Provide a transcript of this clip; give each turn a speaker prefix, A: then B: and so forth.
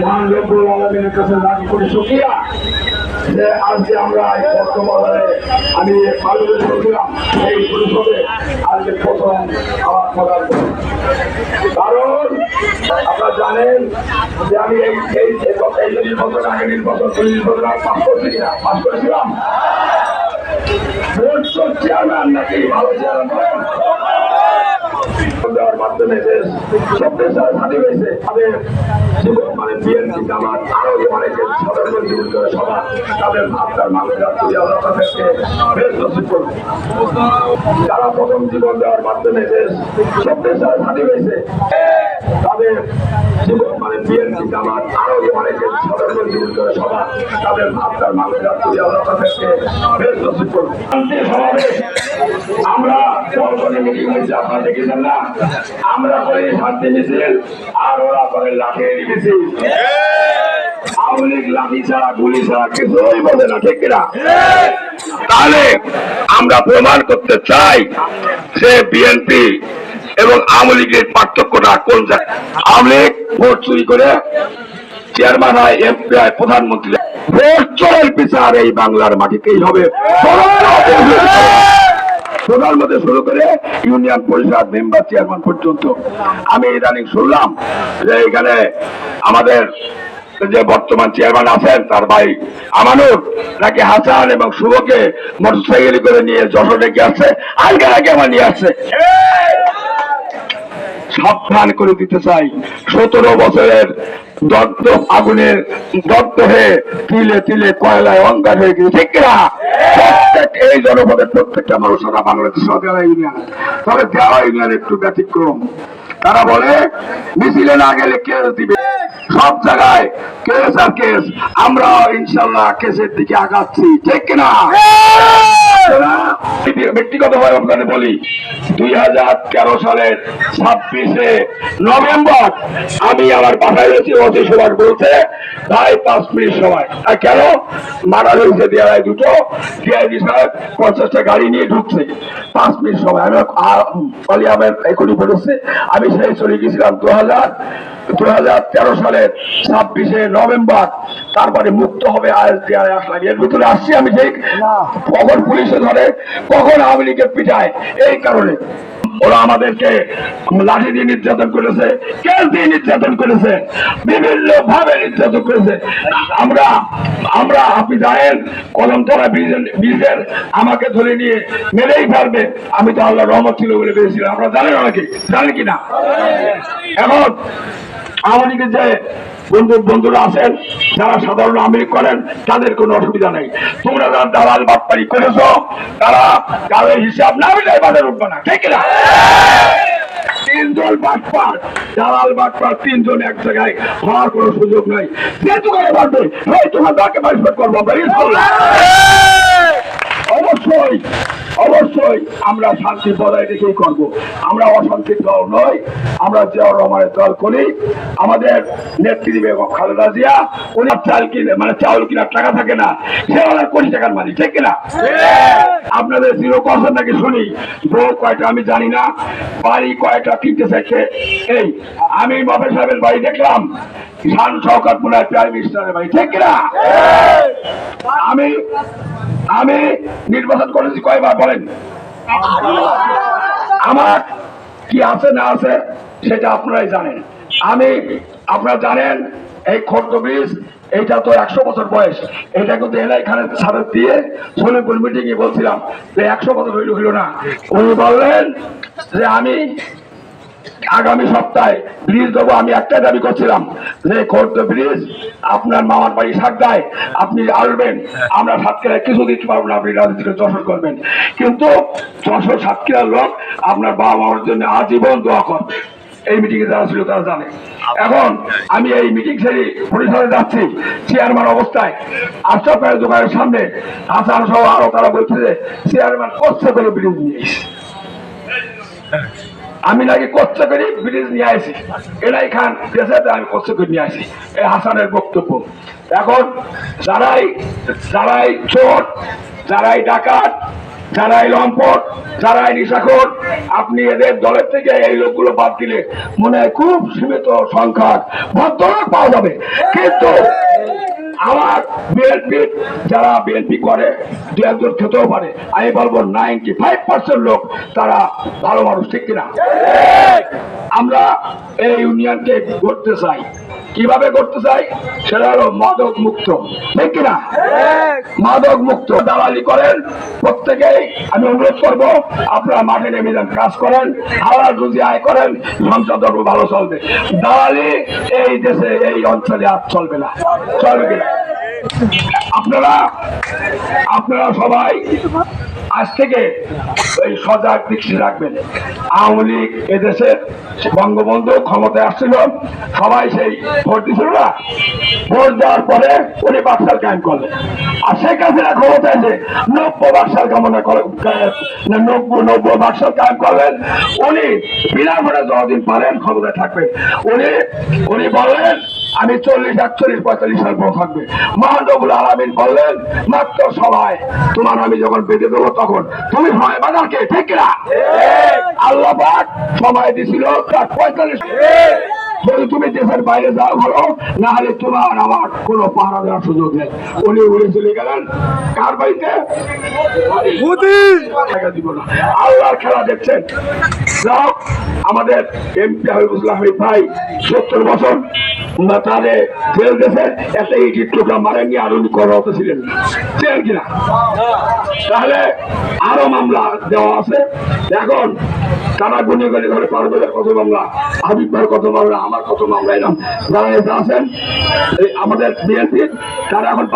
A: মহান রব্বুল আলমিনের কাছে লাখ কোটি শুক্রিয়া। যে আজকে আমরা বর্তমানে আমি বাংলাদেশ করছিলাম এই পরিষদে, আজকে প্রথম আমার প্রদান কারণ আপনারা জানেন যে আমি এই এই নির্বাচন, আগে নির্বাচন নির্বাচন পাস করছি কিনা? পাস করেছিলাম। চেয়ারম্যান নাকি ভালো চেয়ারম্যান মাধ্যমে দেশ সব হয়েছে, তাদের জীবন মানে বিএনপি, জামাত, আরও অনেকে সাধারণ জীবন তাদের আপনার মানুষ যাত্রী আল্লাহ তাদেরকে বেশ নসিব করুন যারা প্রথম জীবন দেওয়ার মাধ্যমে দেশ সব দেশের স্বাধীন হয়েছে, তাদের জীবন মানে বিএনপি, জামাত, আরও অনেকে সাধারণ জীবন করে সভা, তাদের আপনার মানুষ যাত্রী আল্লাহ তাদেরকে বেশ নসিব সমাবেশ তাহলে আমরা প্রমাণ করতে চাই যে বিএনপি এবং আওয়ামী লীগের পার্থক্যটা কোন জায়গায়? আওয়ামী লীগ ভোট চুরি করে চেয়ারম্যান হয় এমপি হয়, প্রধানমন্ত্রী। ভোট চোরের বিচার এই বাংলার মাটিতেই হবে। প্রধানমন্ত্রী শুরু করে ইউনিয়ন পরিষদ মেম্বার চেয়ারম্যান পর্যন্ত। আমি ইদানিং শুনলাম যে এখানে আমাদের যে বর্তমান চেয়ারম্যান আছেন, তার ভাই আমানুর, নাকি হাসান এবং শুভকে মোটরসাইকেল করে নিয়ে যশোর ডেকে আসছে আজকে নাকি আমার নিয়ে আসছে। সাবধান করে দিতে চাই। সতেরো বছরের দগ্ধ আগুনের দগ্ধ হয়ে তিলে তিলে কয়লায় অঙ্গার হয়ে গেছে। ঠিক কিনা? এই জনপদের প্রত্যেকটা মানুষ ওরা দেওয়া ইউনিয়ন, তবে দেওয়া ইউনিয়ন একটু ব্যতিক্রম। তারা বলে, মিছিলে না গেলে দিবে। সব জায়গায় কেস আর কেস আমরা ইনশাল্লাহ কেসের দিকে আগাচ্ছি, ঠিক কিনা? ব্যক্তিগত ভাবে আপনাদের বলি? দুই হাজার তেরো সালের ছাব্বিশে নভেম্বর আমি আমার বাসায় রয়েছি অতি সুভাষ বলছে ভাই পাঁচ মিনিট সময়। আর কেন? মারা হয়েছে দেয়ালায় দুটো ডিআইডি সাহেব পঞ্চাশটা গাড়ি নিয়ে ঢুকছে। পাঁচ মিনিট সময়। আমি পালিয়ামের এখনই বেরোচ্ছে আমি সেই চলে গেছিলাম দু হাজার দু হাজার তেরো সালের ছাব্বিশে নভেম্বর। তারপরে মুক্ত হবে আইএসডিআর আসলাম এর ভিতরে আসছি আমি ঠিক কখন পুলিশে ধরে, কখন আওয়ামী লীগের পিঠায়? এই কারণে ওরা আমাদেরকে লাঠি দিয়ে নির্যাতন করেছে, কেস দিয়ে নির্যাতন করেছে বিভিন্ন ভাবে নির্যাতন করেছে। আমরা আমরা আপনি জানেন কলমতলা ব্রিজের ব্রিজের আমাকে ধরে নিয়ে মেরেই ফেলবে। আমি তো আল্লাহ রহমত ছিল বলে পেয়েছিলাম আপনারা জানেন অনেকে জানেন কি না? এখন আওয়ামী লীগের যে বন্ধু বন্ধুরা আছেন, যারা সাধারণ আমেরিক করেন, তাদের কোনো অসুবিধা নেই। তোমরা যারা দালাল বাটপারি করেছ, তারা তাদের হিসাব না মিলাই বাজার উঠবে না, ঠিক না? তিনজন দালাল তিনজন এক জায়গায় হওয়ার কোনো সুযোগ নাই। তোমার করব আমরা অবশ্যই। অবশ্যই আমরা শান্তি বজায় রেখেই করব। আমরা অশান্তির দল নই, আমরা জিয়াউর রহমানের দল করি। আমাদের নেত্রী বেগম খালেদা জিয়া, উনি চাল কিনে মানে চাউল কিনার টাকা থাকে না, সে ওনার কোটি টাকার মালিক, ঠিক কিনা? আপনাদের জিরো কথা নাকি শুনি? বউ কয়টা আমি জানি না, বাড়ি কয়টা কিনতে চাইছে? এই, আমি মফে সাহেবের বাড়ি দেখলাম, শান মনে হয় প্রাইম মিনিস্টারের বাড়ি, ঠিক কিনা? আমি আমি নির্বাচন করেছি কয়বার বলেন? আমার কি আছে না আছে সেটা আপনারাই জানেন। আমি, আপনারা জানেন, এই খর্দ ব্রিজ এইটা তো একশো বছর বয়স। এটা কিন্তু এলাই খানের সাথে দিয়ে সোনেপুর মিটিং এ বলছিলাম যে একশো বছর হইল হইল না। উনি বললেন যে আমি আগামী সপ্তাহে ব্রিজ দেবো, আমি একটাই দাবি করছিলাম যে খোর্দ ব্রিজ, আপনার মামার বাড়ি সাতটায় আপনি আসবেন, আমরা সাতক্ষীরায় কিছু দিতে পারব না, আপনি রাজনীতিকে যশোর করবেন। কিন্তু যশোর সাতক্ষীরার লোক আপনার বাবা মামার জন্য আজীবন দোয়া করবে এই মিটিং এ যারা ছিল তারা জানে। এখন আমি এই মিটিং সেরে পরিসরে যাচ্ছি চেয়ারম্যান অবস্থায়। আশরাফ ভাইয়ের দোকানের সামনে হাসান সহ আরও তারা বলছে যে চেয়ারম্যান করছে করে ব্রিজ নিয়ে। আমি নাকি কষ্ট করে ব্রিজ নিয়ে আসি এলাই খান দেশে আমি কষ্ট করে নিয়ে আসি এই হাসানের বক্তব্য। এখন যারাই যারাই চোর, যারাই ডাকাত, যারাই লম্পট, যারাই নিশাখোর, আপনি এদের দলের থেকে এই লোকগুলো বাদ দিলে মনে হয় খুব সীমিত সংখ্যক ভদ্রলোক পাওয়া যাবে। কিন্তু আমার বিএনপি যারা বিএনপি করে, দু একজন খেতেও পারে। আমি বলব নাইনটি ফাইভ পার্সেন্ট লোক তারা ভালো মানুষ, ঠিক কিনা? আমরা এই ইউনিয়নকে করতে চাই। কীভাবে করতে চাই সেটা হলো মাদক মুক্ত। ঠিক কিনা? মাদক মুক্ত। দালালি করেন প্রত্যেকেই আমি অনুরোধ করব আপনারা মাঠে নেমে যান কাজ করেন হাওড়া রুজি আয় করেন সংসদ ভালো চলবে। দালালি এই দেশে এই অঞ্চলে আর চলবে না। চলবে না। আপনারা আপনারা সবাই আজ থেকে ওই সজাগ দৃষ্টি রাখবেন। আওয়ামী লীগ এদেশের বঙ্গবন্ধু ক্ষমতায় আসছিল, সবাই সেই ভোট দিছিল না। ভোট দেওয়ার পরে উনি বাক্সার কায়েম করলেন। আর শেখ হাসিনা ক্ষমতায় এসে নব্য বাক্সার কামনা করে নব্য নব্য বাক্সার কায়েম করলেন। উনি বিনা ভোটে যতদিন পারেন ক্ষমতায় থাকবেন। উনি উনি বললেন আমি চল্লিশ একচল্লিশ পঁয়তাল্লিশ সাল পর থাকবে। মহানবুল আলমিন বললেন মাত্র সবাই তোমার আমি যখন বেঁধে দেবো তখন তুমি সময় বাজারকে ঠিক না আল্লাহ পাক সময় দিছিল তার পঁয়তাল্লিশ যদি তুমি দেশের বাইরে যাও ভালো না হলে তোমার আমার কোনো পাহারা দেওয়ার সুযোগ নেই। উনি উড়ে চলে গেলেন। কার বাড়িতে? আল্লাহর খেলা দেখছেন। যাও আমাদের এমপি হাবিবুল্লাহ হাবিব ভাই সত্তর বছর না তাদের জেল দেশে একটা ইটির টুকরা মারেননি আর উনি করা ছিলেন। ফেল কিনা? তাহলে আরও মামলা দেওয়া আছে। এখন তারা গুনে গুনে ধরে পারবে কত মামলা? হাবিব ভাইয়ের কত মামলা, আমার কত মামলা এরকম যারা এসে আছেন আমাদের বিএনপি, তারা এখন